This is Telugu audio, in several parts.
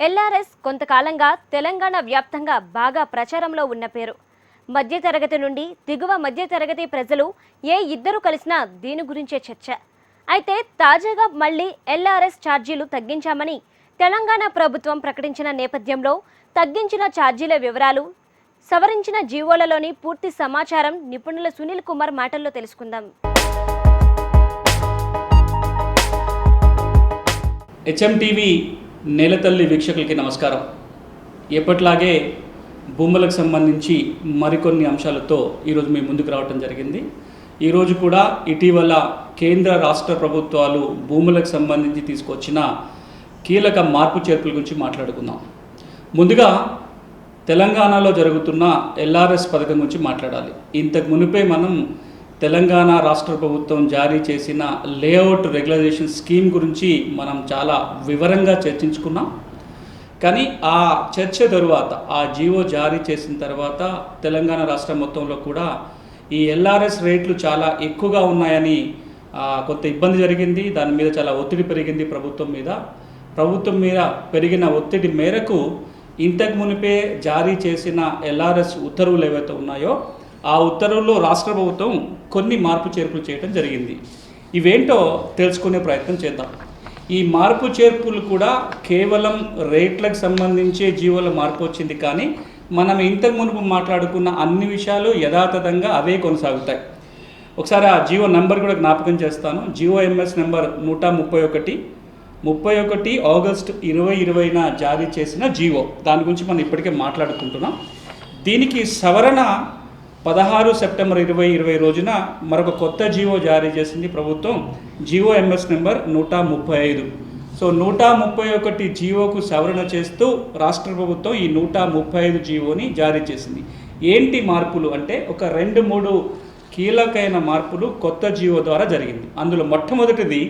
ఎల్ఆర్ఎస్ కొంతకాలంగా తెలంగాణ వ్యాప్తంగా బాగా ప్రచారంలో ఉన్న పేరు. మధ్యతరగతి నుండి దిగువ మధ్యతరగతి ప్రజలు ఏ ఇద్దరు కలిసినా దీని గురించే చర్చ. అయితే తాజాగా మళ్ళీ ఎల్ఆర్ఎస్ ఛార్జీలు తగ్గించామని తెలంగాణ ప్రభుత్వం ప్రకటించిన నేపథ్యంలో తగ్గించిన ఛార్జీల వివరాలు సవరించిన జీవోలలోని పూర్తి సమాచారం నిపుణుల సునీల్ కుమార్ మాటల్లో తెలుసుకుందాం. హెచ్ఎంటీవీ నేలతల్లి వీక్షకులకి నమస్కారం. ఎప్పట్లాగే భూములకు సంబంధించి మరికొన్ని అంశాలతో ఈరోజు మేము ముందుకు రావటం జరిగింది. ఈరోజు కూడా ఇటీవల కేంద్ర రాష్ట్ర ప్రభుత్వాలు భూములకు సంబంధించి తీసుకొచ్చిన కీలక మార్పు చేర్పుల గురించి మాట్లాడుకుందాం. ముందుగా తెలంగాణలో జరుగుతున్న ఎల్ఆర్ఎస్ పథకం గురించి మాట్లాడాలి. ఇంతకు మునిపే మనం తెలంగాణ రాష్ట్ర ప్రభుత్వం జారీ చేసిన లేఅవుట్ రెగ్యులైజేషన్ స్కీమ్ గురించి మనం చాలా వివరంగా చర్చించుకున్నాం. కానీ ఆ చర్చ తరువాత ఆ జీవో జారీ చేసిన తర్వాత తెలంగాణ రాష్ట్రం మొత్తంలో కూడా ఈ ఎల్ఆర్ఎస్ రేట్లు చాలా ఎక్కువగా ఉన్నాయని కొంత ఇబ్బంది జరిగింది. దాని మీద చాలా ఒత్తిడి పెరిగింది ప్రభుత్వం మీద. ప్రభుత్వం మీద పెరిగిన ఒత్తిడి మేరకు ఇంతకు మునిపే జారీ చేసిన ఎల్ఆర్ఎస్ ఉత్తర్వులు ఏవైతే ఉన్నాయో ఆ ఉత్తర్వుల్లో రాష్ట్ర ప్రభుత్వం కొన్ని మార్పు చేర్పులు చేయడం జరిగింది. ఇవేంటో తెలుసుకునే ప్రయత్నం చేద్దాం. ఈ మార్పు చేర్పులు కూడా కేవలం రేట్లకు సంబంధించే జీవోల మార్పు వచ్చింది కానీ మనం ఇంతకు మునుపు మాట్లాడుకున్న అన్ని విషయాలు యథాతథంగా అవే కొనసాగుతాయి. ఒకసారి ఆ జియో నెంబర్ కూడా జ్ఞాపకం చేస్తాను. జియో ఎంఎస్ నెంబర్ నూట ముప్పై ఒకటి ముప్పై ఒకటి ఆగస్ట్ ఇరవై ఇరవైన జారీ చేసిన జియో దాని గురించి మనం ఇప్పటికే మాట్లాడుకుంటున్నాం. దీనికి సవరణ పదహారు సెప్టెంబర్ ఇరవై ఇరవై రోజున మరొక కొత్త జీవో జారీ చేసింది ప్రభుత్వం జీవో ఎంఎస్ నెంబర్ నూట ముప్పై ఐదు. సో నూట ముప్పై ఒకటి జీవోకు సవరణ చేస్తూ రాష్ట్ర ప్రభుత్వం ఈ నూట ముప్పై ఐదు జీవోని జారీ చేసింది. ఏంటి మార్పులు అంటే ఒక రెండు మూడు కీలకమైన మార్పులు కొత్త జీవో ద్వారా జరిగింది. అందులో మొట్టమొదటిది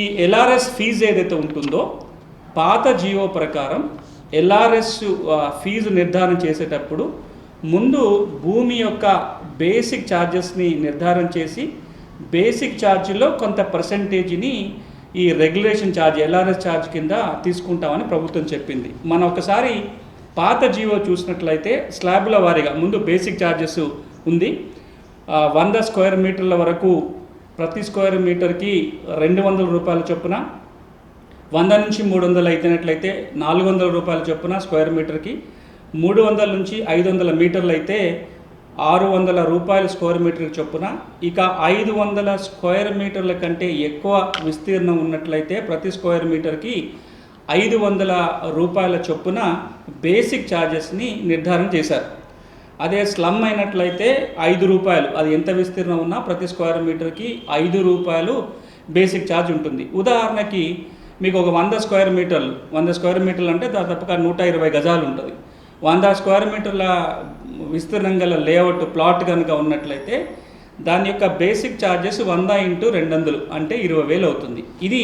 ఈ ఎల్ఆర్ఎస్ ఫీజు ఏదైతే ఉంటుందో పాత జీవో ప్రకారం ఎల్ఆర్ఎస్ ఫీజు నిర్ధారణ చేసేటప్పుడు ముందు భూమి యొక్క బేసిక్ ఛార్జెస్ని నిర్ధారణ చేసి బేసిక్ ఛార్జీలో కొంత పర్సంటేజ్ని ఈ రెగ్యులేషన్ ఛార్జ్ ఎల్ఆర్ఎస్ ఛార్జ్ కింద తీసుకుంటామని ప్రభుత్వం చెప్పింది. మనం ఒకసారి పాత జీవో చూసినట్లయితే స్లాబ్ల వారీగా ముందు బేసిక్ ఛార్జెస్ ఉంది. వంద స్క్వేర్ మీటర్ల వరకు ప్రతి స్క్వేర్ మీటర్కి రెండు వందల రూపాయల చొప్పున వంద నుంచి మూడు వందలు అయితేనట్లయితే నాలుగు వందల రూపాయల చొప్పున స్క్వేర్ మీటర్కి మూడు వందల నుంచి ఐదు వందల మీటర్లు అయితే ఆరు వందల రూపాయల స్క్వేర్ మీటర్ చొప్పున ఇక ఐదు వందల స్క్వేర్ మీటర్ల కంటే ఎక్కువ విస్తీర్ణం ఉన్నట్లయితే ప్రతి స్క్వేర్ మీటర్కి ఐదు వందల రూపాయల చొప్పున బేసిక్ ఛార్జెస్ని నిర్ధారణ చేశారు. అదే స్లమ్ అయినట్లయితే ఐదు రూపాయలు అది ఎంత విస్తీర్ణం ఉన్నా ప్రతి స్క్వేర్ మీటర్కి ఐదు రూపాయలు బేసిక్ ఛార్జ్ ఉంటుంది. ఉదాహరణకి మీకు ఒక వంద స్క్వేర్ మీటర్లు వంద స్క్వేర్ మీటర్లు అంటే దాదాపుగా నూట ఇరవై గజాలు ఉంటుంది. వంద స్క్వేర్ మీటర్ల విస్తీర్ణం గల లేఅవుట్ ప్లాట్ కనుక ఉన్నట్లయితే దాని యొక్క బేసిక్ ఛార్జెస్ వంద ఇంటూ రెండు వందలు అంటే ఇరవై వేలు అవుతుంది. ఇది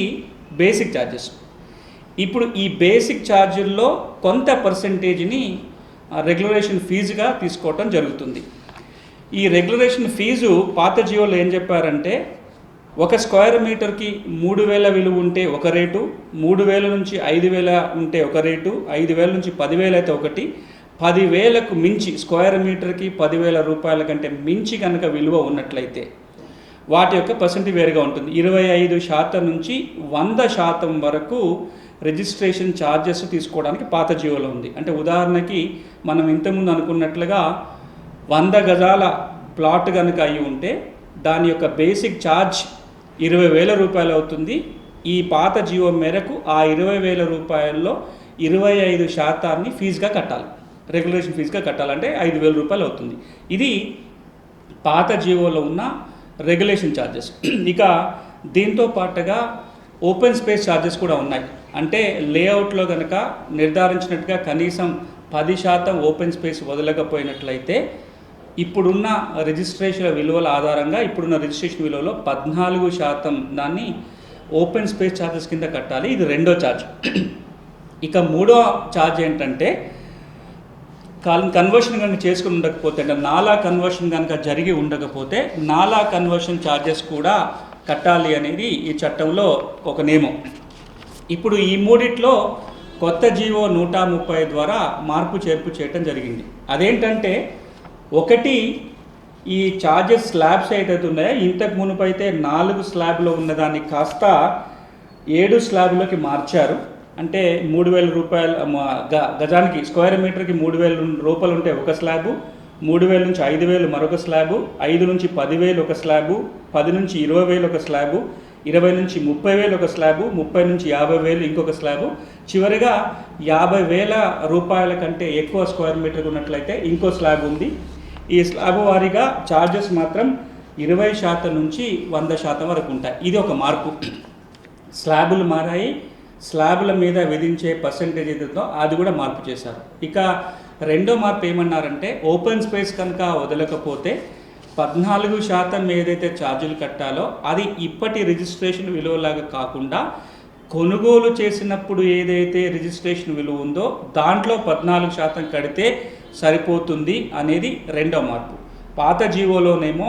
బేసిక్ ఛార్జెస్ ఇప్పుడు ఈ బేసిక్ ఛార్జీల్లో కొంత పర్సంటేజ్ని రెగ్యులరేషన్ ఫీజుగా తీసుకోవటం జరుగుతుంది. ఈ రెగ్యులరేషన్ ఫీజు పాత జీవోలు ఏం చెప్పారంటే ఒక స్క్వేర్ మీటర్కి మూడు వేల విలువ ఉంటే ఒక రేటు మూడు వేల నుంచి ఐదు వేల ఉంటే ఒక రేటు ఐదు వేల నుంచి పదివేలు అయితే ఒకటి. పదివేలకు మించి స్క్వేర్ మీటర్కి పదివేల రూపాయల కంటే మించి కనుక విలువ ఉన్నట్లయితే వాటి యొక్క పర్సెంట్ వేరుగా ఉంటుంది. ఇరవై ఐదు శాతం నుంచి వంద శాతం వరకు రిజిస్ట్రేషన్ ఛార్జెస్ తీసుకోవడానికి పాత జీవోలో ఉంది. అంటే ఉదాహరణకి మనం ఇంతకుముందు అనుకున్నట్లుగా వంద గజాల ప్లాట్ కనుక అయి ఉంటే దాని యొక్క బేసిక్ ఛార్జ్ ఇరవై వేల రూపాయలు అవుతుంది. ఈ పాత జీవో మేరకు ఆ ఇరవై వేల రూపాయల్లో ఇరవై ఐదు శాతాన్ని ఫీజుగా కట్టాలి. రెగ్యులేషన్ ఫీజుగా కట్టాలంటే ఐదు వేల రూపాయలు అవుతుంది. ఇది పాత జీవోలో ఉన్న రెగ్యులేషన్ ఛార్జెస్ ఇక దీంతో పాటుగా ఓపెన్ స్పేస్ ఛార్జెస్ కూడా ఉన్నాయి. అంటే లేఅవుట్లో కనుక నిర్ధారించినట్టుగా కనీసం పది శాతం ఓపెన్ స్పేస్ వదలకపోయినట్లయితే ఇప్పుడున్న రిజిస్ట్రేషన్ విలువల ఆధారంగా ఇప్పుడున్న రిజిస్ట్రేషన్ విలువలో పద్నాలుగు శాతం దాన్ని ఓపెన్ స్పేస్ ఛార్జెస్ కింద కట్టాలి. ఇది రెండో ఛార్జ్ ఇక మూడో ఛార్జ్ ఏంటంటే కన్వర్షన్ కనుక చేసుకుని ఉండకపోతే అంటే నాలా కన్వర్షన్ కనుక జరిగి ఉండకపోతే నాలా కన్వర్షన్ ఛార్జెస్ కూడా కట్టాలి అనేది ఈ చట్టంలో ఒక నియమం. ఇప్పుడు ఈ మూడిట్లో కొత్త జీవో నూట ముప్పై ద్వారా మార్పు చేర్పు చేయటం జరిగింది. అదేంటంటే ఒకటి ఈ చార్జెస్ స్లాబ్స్ ఏదైతే ఉన్నాయో ఇంతకు మునుపు అయితే నాలుగు స్లాబ్లో ఉన్నదాన్ని కాస్త ఏడు స్లాబ్లోకి మార్చారు. అంటే మూడు వేల రూపాయలు గ- గజానికి స్క్వేర్ మీటర్కి మూడు వేల రూపాయలు ఉంటే ఒక స్లాబు మూడు వేల నుంచి ఐదు వేలు మరొక స్లాబు ఐదు నుంచి పదివేలు ఒక స్లాబు పది నుంచి ఇరవై వేలు ఒక స్లాబు ఇరవై నుంచి ముప్పై వేలు ఒక స్లాబు ముప్పై నుంచి యాభై వేలు ఇంకొక స్లాబు చివరిగా యాభై వేల రూపాయల కంటే ఎక్కువ స్క్వేర్ మీటర్ ఉన్నట్లయితే ఇంకో స్లాబ్ ఉంది. ఈ స్లాబ్ వారీగా ఛార్జెస్ మాత్రం ఇరవై శాతం నుంచి వంద శాతం వరకు ఉంటాయి. ఇది ఒక మార్పు. స్లాబులు మారాయి. స్లాబుల మీద విధించే పర్సంటేజ్ ఏదైతుందో అది కూడా మార్పు చేశారు. ఇక రెండో మార్పు ఏమన్నారంటే ఓపెన్ స్పేస్ కనుక వదలకపోతే పద్నాలుగు శాతం ఏదైతే ఛార్జీలు కట్టాలో అది ఇప్పటి రిజిస్ట్రేషన్ విలువలాగా కాకుండా కొనుగోలు చేసినప్పుడు ఏదైతే రిజిస్ట్రేషన్ విలువ ఉందో దాంట్లో పద్నాలుగు శాతం కడితే సరిపోతుంది అనేది రెండో మార్పు. పాత జీవోలోనేమో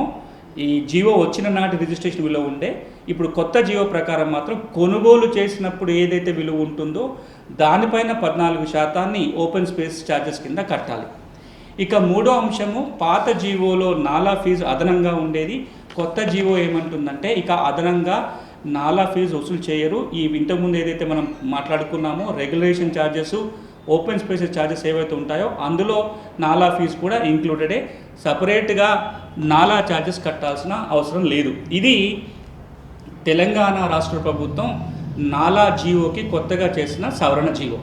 ఈ జీవో వచ్చిన నాటి రిజిస్ట్రేషన్ విలువ ఉండే ఇప్పుడు కొత్త జీవో ప్రకారం మాత్రం కొనుగోలు చేసినప్పుడు ఏదైతే విలువ ఉంటుందో దానిపైన పద్నాలుగు శాతాన్ని ఓపెన్ స్పేస్ ఛార్జెస్ కింద కట్టాలి. ఇక మూడో అంశము పాత జీవోలో నాలా ఫీజు అదనంగా ఉండేది. కొత్త జీవో ఏమంటుందంటే ఇక అదనంగా నాలా ఫీజు వసూలు చేయరు. ఈ ఇంతకుముందు ఏదైతే మనం మాట్లాడుకున్నామో regulation charges open spaces charges ఏవైతే ఉంటాయో అందులో నాలా ఫీజు కూడా ఇంక్లూడెడే సపరేట్గా నాలా ఛార్జెస్ కట్టాల్సిన అవసరం లేదు. ఇది తెలంగాణ రాష్ట్ర ప్రభుత్వం నాలా జీవోకి కొత్తగా చేసిన సవరణ జీవో.